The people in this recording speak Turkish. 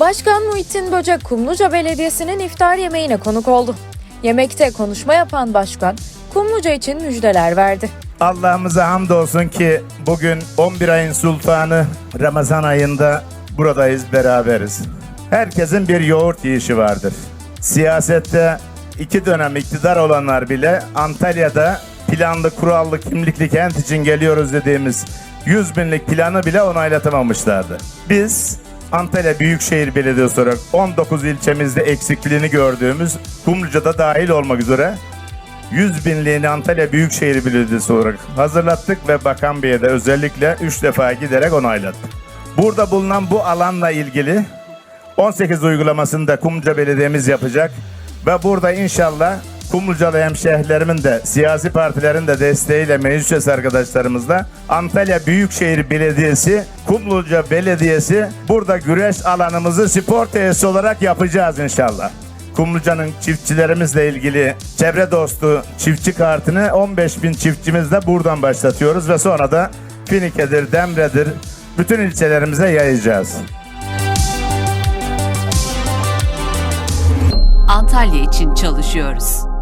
Başkan Muhittin Böcek Kumluca Belediyesi'nin iftar yemeğine konuk oldu. Yemekte konuşma yapan başkan Kumluca için müjdeler verdi. Allah'ımıza hamdolsun ki bugün 11 ayın sultanı Ramazan ayında buradayız beraberiz. Herkesin bir yoğurt yiyişi vardır. Siyasette iki dönem iktidar olanlar bile Antalya'da planlı, kurallı, kimlikli kent için geliyoruz dediğimiz 100 binlik planı bile onaylatamamışlardı. Biz Antalya Büyükşehir Belediyesi olarak 19 ilçemizde eksikliğini gördüğümüz Kumluca'da dahil olmak üzere 100 binliğini Antalya Büyükşehir Belediyesi olarak hazırlattık ve Bakan Bey'e de özellikle 3 defa giderek onaylattık. Burada bulunan bu alanla ilgili 18 uygulamasını da Kumluca Belediye'miz yapacak ve burada inşallah Kumlucalı hemşehrilerimin de siyasi partilerin de desteğiyle meclis üyesi arkadaşlarımızla Antalya Büyükşehir Belediyesi, Kumluca Belediyesi burada güreş alanımızı spor tesisi olarak yapacağız inşallah. Kumluca'nın çiftçilerimizle ilgili çevre dostu çiftçi kartını 15 bin çiftçimizle buradan başlatıyoruz ve sonra da Finike'dir, Demre'dir bütün ilçelerimize yayacağız. Antalya için çalışıyoruz.